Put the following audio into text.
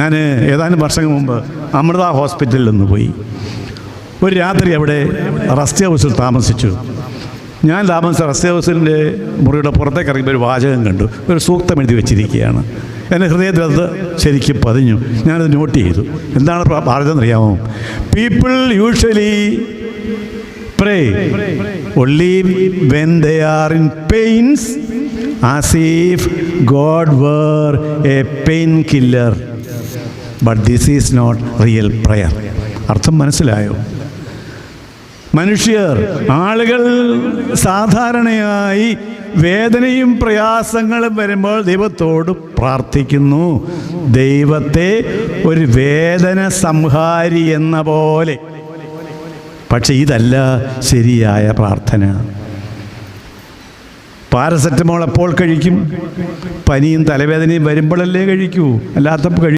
ഞാൻ ഏതാനും വർഷങ്ങൾ മുമ്പ് അമൃത ഹോസ്പിറ്റലിൽ നിന്ന് പോയി. ഒരു രാത്രി അവിടെ റസ്റ്റ് ഹൗസിൽ താമസിച്ചു. ഞാൻ താമസിച്ച റസ്റ്റ് ഹൗസിന്റെ മുറിയുടെ പുറത്തേക്ക് ഇറങ്ങിയപ്പോൾ ഒരു വാചകം കണ്ടു. ഒരു സൂക്തം എഴുതി വെച്ചിരിക്കുകയാണ്. എന്റെ ഹൃദയത്തിൽ അത് ശരിക്കും പതിഞ്ഞു. ഞാനത് നോട്ട് ചെയ്തു. എന്താണ് പറഞ്ഞതെന്നറിയാമോ people usually pray only when they in pains pains as if God were a painkiller. But this is not real prayer അർത്ഥം മനസ്സിലായോ? മനുഷ്യർ ആളുകൾ സാധാരണയായി വേദനയും പ്രയാസങ്ങളും വരുമ്പോൾ ദൈവത്തോട് പ്രാർത്ഥിക്കുന്നു. ദൈവത്തെ ഒരു വേദന സംഹാരി എന്ന പോലെ. പക്ഷെ ഇതല്ല ശരിയായ പ്രാർത്ഥന. പാരസെറ്റമോൾ എപ്പോൾ കഴിക്കും? പനിയും തലവേദനയും വരുമ്പോഴല്ലേ കഴിക്കൂ. അല്ലാത്തപ്പോൾ കഴി